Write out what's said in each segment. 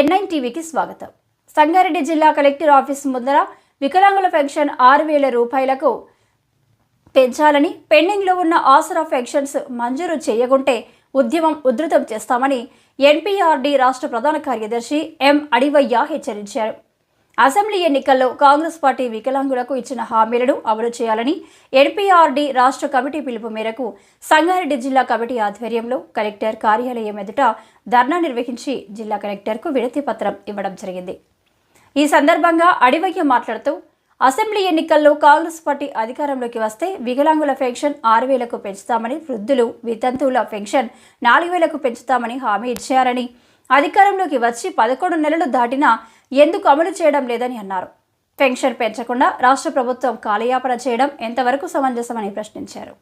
NIN టీవీకి స్వాగతం. సంగారెడ్డి జిల్లా కలెక్టర్ ఆఫీస్ ముందర వికలాంగుల పెన్షన్ ఆరు వేల రూపాయలకు పెంచాలని పెండింగ్లో ఉన్న ఆసరా పెన్షన్స్ మంజూరు చేయకుంటే ఉద్యమం ఉధృతం చేస్తామని ఎన్పీఆర్డీ రాష్ట్ర ప్రధాన కార్యదర్శి ఎం అడివయ్య హెచ్చరించారు. అసెంబ్లీ ఎన్నికల్లో కాంగ్రెస్ పార్టీ వికలాంగులకు ఇచ్చిన హామీలను అమలు చేయాలని ఎన్పీఆర్డీ రాష్ట్ర కమిటీ పిలుపు మేరకు సంగారెడ్డి జిల్లా కమిటీ ఆధ్వర్యంలో కలెక్టర్ కార్యాలయం ఎదుట ధర్నా నిర్వహించి జిల్లా కలెక్టర్కు వినతి పత్రం ఇవ్వడం జరిగింది. ఈ సందర్భంగా అడివయ్య మాట్లాడుతూ అసెంబ్లీ ఎన్నికల్లో కాంగ్రెస్ పార్టీ అధికారంలోకి వస్తే వికలాంగుల పెన్షన్ ఆరు వేలకు పెంచుతామని వృద్ధులు వితంతువుల పెన్షన్ నాలుగు వేలకు పెంచుతామని హామీ ఇచ్చారని అధికారంలోకి వచ్చి పదకొండు నెలలు దాటినా ఎందుకు అమలు చేయడం లేదని అన్నారు. పెన్షన్ పెంచకుండా రాష్ట్ర ప్రభుత్వం కాలయాపన చేయడం ఎంతవరకు సమంజసమని ప్రశ్నించారు.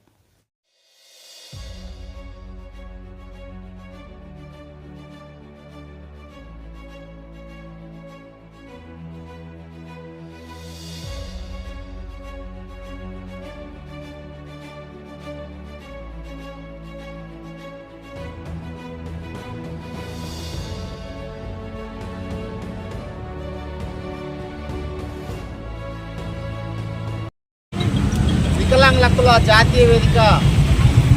వికలాంగుల హక్కుల జాతీయ వేదిక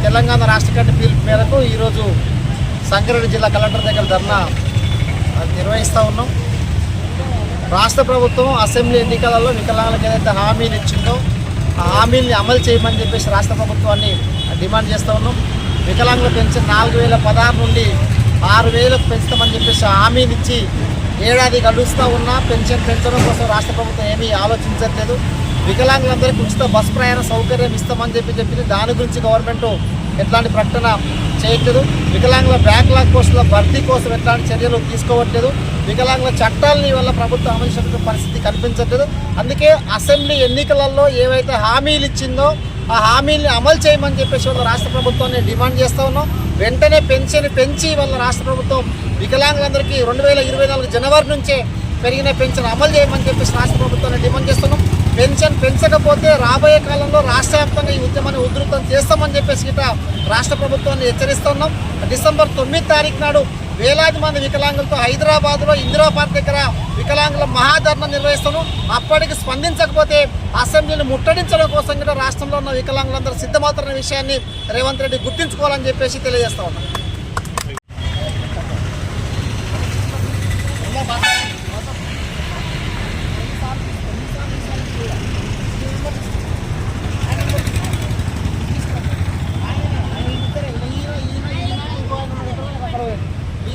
తెలంగాణ రాష్ట్ర కమిటీ పిలుపు మేరకు ఈరోజు సంగారెడ్డి జిల్లా కలెక్టర్ దగ్గర ధర్నా నిర్వహిస్తూ ఉన్నాం. రాష్ట్ర ప్రభుత్వం అసెంబ్లీ ఎన్నికలలో వికలాంగులకు ఏదైతే హామీలు ఇచ్చిందో ఆ హామీల్ని అమలు చేయమని చెప్పేసి రాష్ట్ర ప్రభుత్వాన్ని డిమాండ్ చేస్తూ ఉన్నాం. వికలాంగుల పెన్షన్ నాలుగు వేల పదహారు నుండి ఆరు వేలకు పెంచుతామని చెప్పేసి హామీనిచ్చి ఏడాది గడుస్తూ ఉన్నా. పెన్షన్ పెంచడం కోసం రాష్ట్ర ప్రభుత్వం ఏమీ ఆలోచించట్లేదు. వికలాంగులందరికీ ఉచిత బస్ ప్రయాణ సౌకర్యం ఇస్తామని చెప్పి చెప్పింది. దాని గురించి గవర్నమెంట్ ఎట్లాంటి ప్రకటన చేయట్లేదు. వికలాంగుల బ్యాక్లాగ్ పోస్టుల భర్తీ కోసం ఎట్లాంటి చర్యలు తీసుకోవట్లేదు. వికలాంగుల చట్టాలని వల్ల ప్రభుత్వం అమలు చేసిన పరిస్థితి కనిపించట్లేదు. అందుకే అసెంబ్లీ ఎన్నికలలో ఏవైతే హామీలు ఇచ్చిందో ఆ హామీల్ని అమలు చేయమని చెప్పేసి వాళ్ళ రాష్ట్ర ప్రభుత్వాన్ని డిమాండ్ చేస్తూ ఉన్నాం. వెంటనే పెన్షన్ పెంచి వాళ్ళ రాష్ట్ర ప్రభుత్వం వికలాంగులందరికీ రెండు వేల ఇరవై నాలుగు జనవరి నుంచే పెరిగిన పెన్షన్ అమలు చేయమని చెప్పేసి రాష్ట్ర ప్రభుత్వాన్ని డిమాండ్ చేస్తున్నాం. పెన్షన్ పెంచకపోతే రాబోయే కాలంలో రాష్ట్ర వ్యాప్తంగా ఈ ఉద్యమాన్ని ఉధృతం చేస్తామని చెప్పేసి ఇట రాష్ట్ర ప్రభుత్వాన్ని హెచ్చరిస్తున్నాం డిసెంబర్ తొమ్మిది తారీఖు నాడు వేలాది మంది వికలాంగులతో హైదరాబాద్లో ఇందిరా పార్క్ దగ్గర వికలాంగుల మహాధర్ణ నిర్వహిస్తున్నాం అప్పటికి స్పందించకపోతే అసెంబ్లీని ముట్టడించడం కోసం కూడా రాష్ట్రంలో ఉన్న వికలాంగులందరూ సిద్ధమవుతున్న విషయాన్ని రేవంత్ రెడ్డి గుర్తుంచుకోవాలని చెప్పేసి తెలియజేస్తా ఉన్నాం.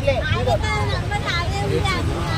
Máy thì phải?